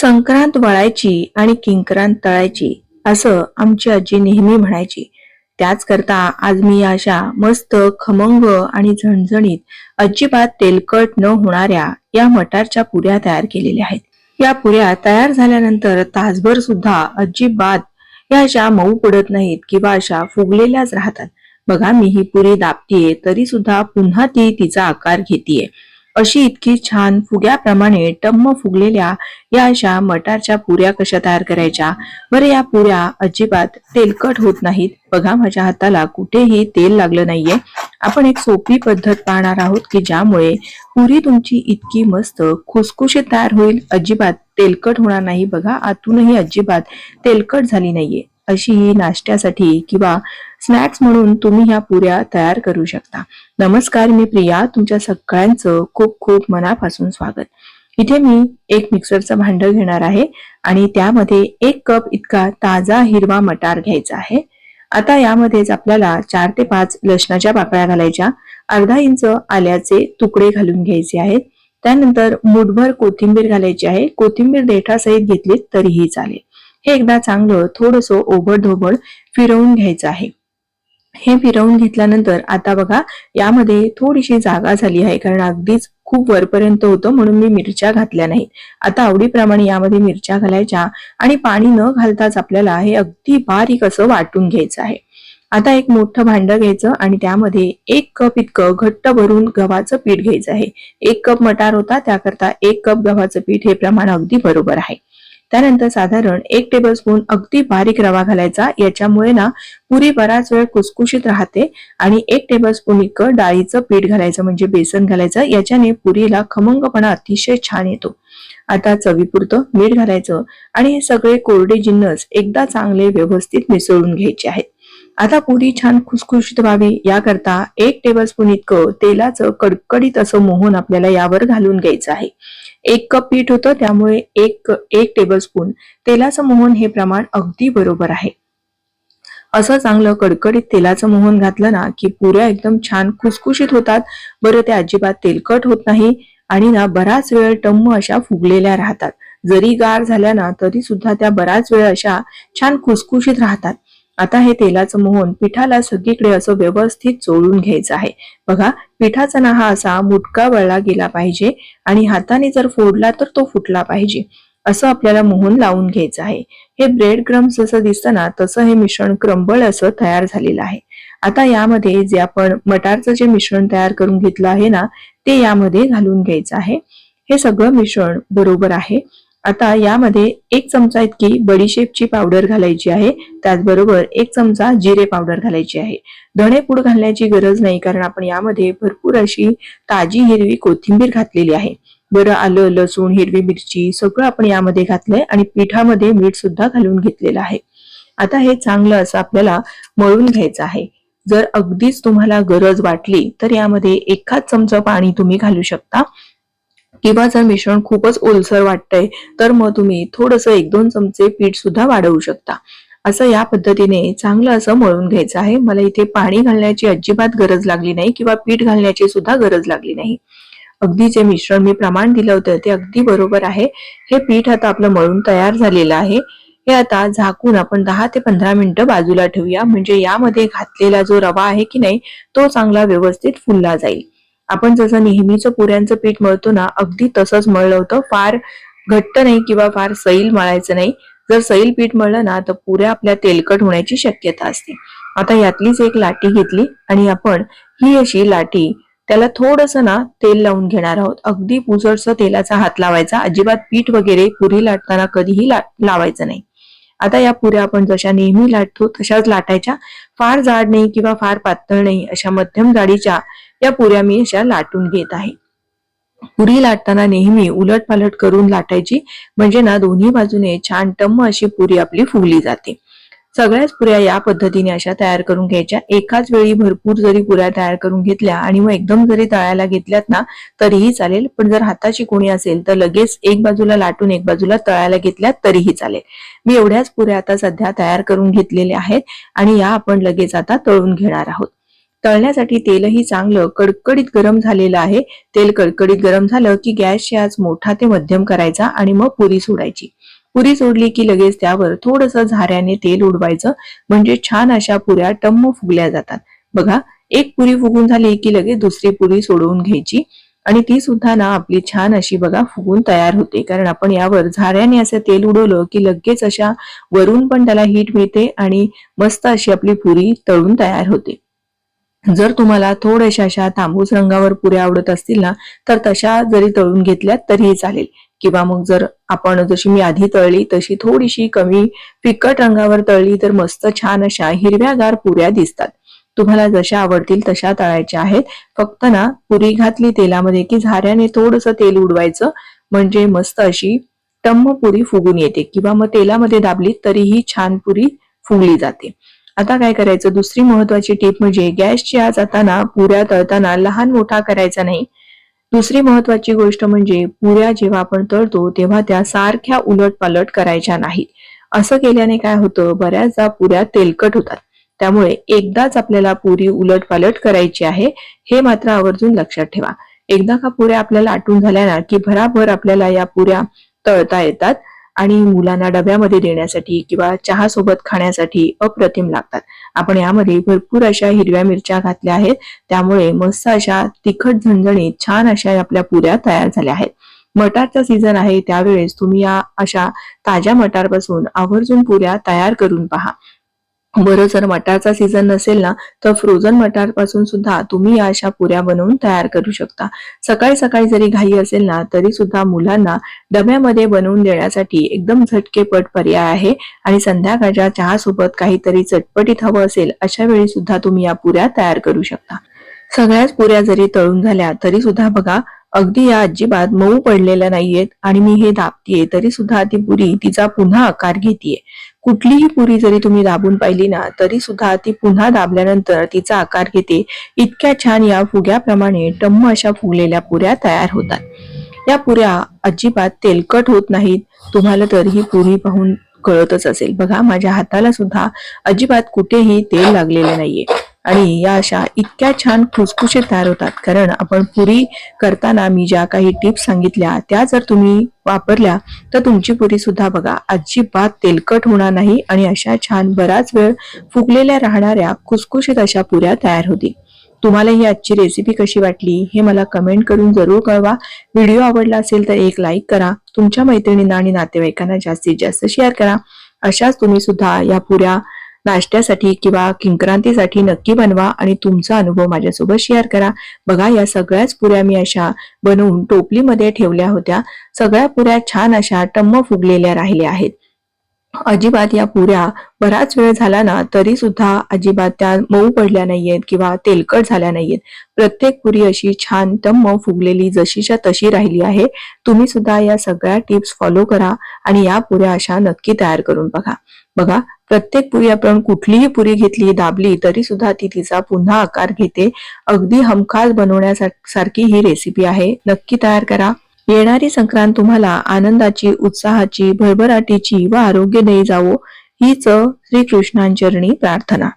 संक्रांत वळायची आणि किंक्रांत तळायची असं आमची आजी नेहमी म्हणायची. त्याच करता आज मी अशा मस्त खमंग आणि झणझणीत अजिबात तेलकट न होणाऱ्या या मटारच्या पुऱ्या तयार केलेल्या आहेत. या पुऱ्या तयार झाल्यानंतर तासभर सुद्धा अजिबात या अशा मऊ पडत नाहीत किंवा अशा फुगलेल्याच राहतात. बघा मी ही पुरी दाबतीये तरी सुद्धा पुन्हा ती तिचा आकार घेतीये. अशी इतकी छान फुग्याप्रमाणे टम्म फुगलेल्या या अशा मटारच्या पुऱ्या कशा तयार करायच्या? बरं या पुऱ्या अजिबात तेलकट होत नाहीत. बघा माझ्या हाताला कुठेही तेल लागलं नाहीये. आपण एक सोपी पद्धत पाहणार आहोत की ज्यामुळे पुरी तुमची इतकी मस्त खुसखुशीत तयार होईल. अजिबात तेलकट होणार नाही. बघा आतूनही अजिबात तेलकट झाली नाहीये. अशी ही नाश्त्यासाठी किंवा स्नॅक्स म्हणून तुम्ही ह्या पुऱ्या तयार करू शकता. नमस्कार मी प्रिया. तुमच्या सगळ्यांचं खूप खूप मनापासून स्वागत. इथे मी एक मिक्सरचं भांडं घेणार आहे आणि त्यामध्ये एक कप इतका ताजा हिरवा मटार घ्यायचा आहे. आता यामध्येच आपल्याला चार ते पाच लसणाच्या पाकळ्या घालायच्या. अर्धा इंच आल्याचे तुकडे घालून घ्यायचे आहेत. त्यानंतर मुठभर कोथिंबीर घालायची आहे. कोथिंबीर देठासहित घेतली तरीही चालेल. हे एकदा चांगलं थोडस ओबड फिरवून घ्यायचं आहे. हे फिरवून घेतल्यानंतर आता बघा यामध्ये थोडीशी जागा झाली आहे कारण अगदीच खूप वरपर्यंत होतं म्हणून मी मिरच्या घातल्या नाहीत. आता आवडीप्रमाणे यामध्ये मिरच्या घालायच्या आणि पाणी न घालताच आपल्याला हे अगदी बारीक असं वाटून घ्यायचं आहे. आता एक मोठं भांड घ्यायचं आणि त्यामध्ये एक कप इतकं घट्ट भरून गव्हाचं पीठ घ्यायचं आहे. एक कप मटार होता त्याकरता एक कप गव्हाचं पीठ हे प्रमाण अगदी बरोबर आहे. त्यानंतर साधारण एक टेबलस्पून अगदी बारीक रवा घालायचा. याच्यामुळे ना पुरी बराच वेळ कुसकुशीत राहते आणि एक टेबलस्पून इतकं डाळीचं पीठ घालायचं म्हणजे बेसन घालायचं. याच्याने पुरीला खमंगपणा अतिशय छान येतो. आता चवीपुरतं मीठ घालायचं आणि हे सगळे कोरडे जिन्नस एकदा चांगले व्यवस्थित मिसळून घ्यायचे आहेत. आता पुरी छान खुसखुशीत व्हावी. याकरता एक टेबलस्पून इतकं तेलाचं कडकडीत असं मोहन आपल्याला यावर घालून घ्यायचं आहे. एक कप पीठ होतं त्यामुळे एक एक टेबलस्पून तेलाचं मोहन हे प्रमाण अगदी बरोबर आहे. असं चांगलं कडकडीत तेलाचं मोहन घातलं ना की पुऱ्या एकदम छान खुसखुशीत होतात. बरं ते अजिबात तेलकट होत नाही आणि ना बराच वेळ टम्म अशा फुगलेल्या राहतात. जरी गार झाल्या ना तरी सुद्धा त्या बराच वेळ अशा छान खुसखुशीत राहतात. आता हे तेलाचं मोहन पिठाला सगळीकडे असं व्यवस्थित चोळून घ्यायचं आहे. बघा पिठाचा ना हा असा मुटका वळला गेला पाहिजे आणि हाताने जर फोडला तर तो फुटला पाहिजे असं आपल्याला मोहन लावून घ्यायचं आहे. हे ब्रेड क्रम्स जसं दिसतं ना तसं हे मिश्रण क्रंबळ असं तयार झालेलं आहे. आता यामध्ये जे आपण मटारचं जे मिश्रण तयार करून घेतलं आहे ना ते यामध्ये घालून घ्यायचं आहे. हे सगळं मिश्रण बरोबर आहे. आता यामध्ये एक चमचा इतकी बडीशेपची पावडर घालायची आहे. त्याचबरोबर एक चमचा जिरे पावडर घालायची आहे. धणेपूड घालण्याची गरज नाही कारण आपण यामध्ये भरपूर अशी ताजी हिरवी कोथिंबीर घातलेली आहे. बरं आलं लसूण हिरवी मिरची सगळं आपण यामध्ये घातलंय आणि पिठामध्ये मीठ सुद्धा घालून घेतलेलं आहे. आता हे चांगलं असं आपल्याला मळून घ्यायचं आहे. जर अगदीच तुम्हाला गरज वाटली तर यामध्ये एखाद चमचा पाणी तुम्ही घालू शकता. किंवा जर मिश्रण खूपच ओलसर वाटतंय तर मग तुम्ही थोडस एक दोन चमचे पीठ सुद्धा वाढवू शकता. असं या पद्धतीने चांगलं असं मळून घ्यायचं आहे. मला इथे पाणी घालण्याची अजिबात गरज लागली नाही किंवा पीठ घालण्याची सुद्धा गरज लागली नाही. अगदी जे मिश्रण मी प्रमाण दिलं होतं ते अगदी बरोबर आहे. हे पीठ आता आपलं मळून तयार झालेलं आहे. हे आता झाकून आपण दहा ते पंधरा मिनिटं बाजूला ठेवूया. म्हणजे यामध्ये घातलेला जो रवा आहे की नाही तो चांगला व्यवस्थित फुलला जाईल. आपण जसं नेहमीचं पुऱ्यांचं पीठ मळतो ना अगदी तसंच मळलं होतं. फार घट्ट नाही किंवा फार सैल मळायचं नाही. जर सैल पीठ मळलं ना तर पुऱ्या आपल्या तेलकट होण्याची शक्यता असते. आता यातलीच एक लाटी घेतली आणि आपण ही अशी लाटी त्याला थोडस ना तेल लावून घेणार आहोत. अगदी पुसरस तेलाचा हात लावायचा. अजिबात पीठ वगैरे पुरी लाटताना कधीही लावायचं नाही. आता या पुऱ्या आपण जशा नेहमी लाटतो तशाच लाटायच्या. फार जाड नाही किंवा फार पातळ नाही अशा मध्यम जाडीच्या या पुऱ्या मी अशा लाटून घेत आहे. पुरी लाटताना नेहमी उलट पालट करून लाटायची. म्हणजे ना दोन्ही बाजूने छान टम्म अशी पुरी आपली फुगली जाते. सगळ्याच पुऱ्या या पद्धतीने अशा तयार करून घ्यायच्या. एकाच वेळी भरपूर जरी पुऱ्या तयार करून घेतल्या आणि मग एकदम जरी तळायला घेतल्यात ना तरीही चालेल. पण जर हाताची कोणी असेल तर लगेच एक बाजूला लाटून एक बाजूला तळायला घेतल्यात तरीही चालेल. मी एवढ्याच पुऱ्या आता सध्या तयार करून घेतलेल्या आहेत आणि या आपण लगेच आता तळून घेणार आहोत. तळण्यासाठी तेलही चांगलं कडकडीत गरम झालेलं आहे. तेल कडकडीत गरम झालं की गॅसची आज मोठा ते मध्यम करायचा आणि मग पुरी सोडायची. पुरी सोडली की लगेच त्यावर थोडस झाऱ्याने तेल उडवायचं. म्हणजे छान अशा पुऱ्या टम्म फुगल्या जातात. बघा एक पुरी फुगून झाली की लगेच दुसरी पुरी सोडवून घ्यायची. आणि ती सुद्धा ना आपली छान अशी बघा फुगून तयार होते. कारण आपण यावर झाऱ्याने असं तेल उडवलं की लगेच अशा वरून पण त्याला हीट मिळते आणि मस्त अशी आपली पुरी तळून तयार होते. जर तुम्हाला थोड्याशा अशा तांबूस रंगावर पुऱ्या आवडत असतील ना तर तशा जरी तळून घेतल्यात तरीही चालेल. किंवा मग जर आपण जशी मी आधी तळली तशी थोडीशी कमी फिकट रंगावर तळली तर मस्त छान अशा हिरव्यागार पुऱ्या दिसतात. तुम्हाला जशा आवडतील तशा तळायच्या आहेत. फक्त ना पुरी घातली तेलामध्ये की झाऱ्याने थोडस तेल उडवायचं म्हणजे मस्त अशी टम्म पुरी फुगून येते किंवा मग तेलामध्ये दाबली तरीही छान पुरी फुगली जाते. आता काय करायचं? दुसरी महत्वाची टीप म्हणजे गॅसची आज आता ना पुऱ्या तळताना लहान मोठा करायचा नाही. दुसरी महत्वाची गोष्ट म्हणजे पुऱ्या जेव्हा आपण तळतो तेव्हा त्या सारख्या उलट पालट करायच्या नाहीत. असं केल्याने काय होतं? बऱ्याचदा पुऱ्या तेलकट होतात. त्यामुळे एकदाच आपल्याला पुरी उलट पालट करायची आहे हे मात्र आवर्जून लक्षात ठेवा. एकदा का पुऱ्या आपल्याला आटून झाल्या ना की भराभर आपल्याला या पुऱ्या तळता येतात आणि मुलांना डब्यामध्ये देण्यासाठी किंवा चहा सोबत खाण्यासाठी अप्रतिम लागतात. आपण यामध्ये भरपूर अशा हिरव्या मिरच्या घातल्या आहेत. त्यामुळे मस्त अशा तिखट झणझणीत छान अशा आपल्या पुऱ्या तयार झाल्या आहेत. मटारचा सीझन आहे त्यावेळेस तुम्ही या अशा ताज्या मटारपासून आवर्जून पुऱ्या तयार करून पहा. बरं जर मटारचा सीझन नसेल ना तर फ्रोझन मटारपासून सुद्धा तुम्ही या अशा पुऱ्या बनवून तयार करू शकता. सकाळी सकाळी जरी घाई असेल ना तरी सुद्धा मुलांना डब्यामध्ये बनवून देण्यासाठी एकदम झटकेपट पर्याय आहे आणि संध्याकाळच्या चहासोबत काहीतरी चटपटीत हवं असेल अशा वेळी सुद्धा तुम्ही या पुऱ्या तयार करू शकता. सगळ्याच पुऱ्या जरी तळून झाल्या तरी सुद्धा बघा अगदी या अजिबात मऊ पडलेल्या नाहीयेत आणि मी हे दाबतीये तरी सुद्धा ती पुरी तिचा पुन्हा आकार घेतीये. कुठलीही पुरी जरी तुम्ही दाबून पाहिली ना तरी सुद्धा ती पुन्हा दाबल्यानंतर तिचा आकार घेते. इतक्या छान या फुग्याप्रमाणे टम्म अशा फुगलेल्या पुऱ्या तयार होतात. या पुऱ्या अजिबात तेलकट होत नाहीत. तुम्हाला तर ही पुरी पाहून कळतच असेल. बघा माझ्या हाताला सुद्धा अजिबात कुठेही तेल लागलेलं नाहीये. आणि या अशा इतक्या छान खुसखुशीत तयार होतात. कारण आपण पुरी करताना मी ज्या काही टिप्स सांगितल्या त्या जर तुम्ही वापरल्या तर तुमची पुरी सुद्धा बघा अजिबात तेलकट होणार नाही आणि अशा छान बराच वेळ फुगलेल्या राहणाऱ्या खुसखुशीत अशा पुऱ्या तयार होतील. तुम्हाला ही आजची रेसिपी कशी वाटली हे मला कमेंट करून जरूर कळवा. व्हिडिओ आवडला असेल तर एक लाईक करा. तुमच्या मैत्रिणींना आणि नातेवाईकांना जास्तीत जास्त शेअर करा. अशाच तुम्ही सुद्धा या पुऱ्या नाश्त्यासाठी किंवा किंक्रांतीसाठी नक्की बनवा आणि तुमचा अनुभव माझ्यासोबत शेअर करा. बघा या सगळ्याच पुऱ्या मी अशा बनवून टोपलीमध्ये ठेवल्या होत्या. सगळ्या पुऱ्या छान अशा टम्म फुगलेल्या राहिल्या आहेत. अजिबात या पुऱ्या बराच वेळ झाला ना तरी सुद्धा अजिबात त्या मऊ पडल्या नाहीयेत किंवा तेलकट झाल्या नाहीयेत. प्रत्येक पुरी अशी छान तम्म फुगलेली जशीच्या तशी राहिली आहे. तुम्ही सुद्धा या सगळ्या टिप्स फॉलो करा आणि या पुऱ्या अशा नक्की तयार करून बघा. बघा प्रत्येक पुरी आपण कुठलीही पुरी घेतली दाबली तरी सुद्धा ती तिचा पुन्हा आकार घेते. अगदी हमखास बनवण्यासारखी ही रेसिपी आहे. नक्की तयार करा. येणारी संक्रांत तुम्हाला आनंदाची उत्साहाची भरभराटीची व आरोग्यदायी जावो हीच श्रीकृष्णांचरणी प्रार्थना.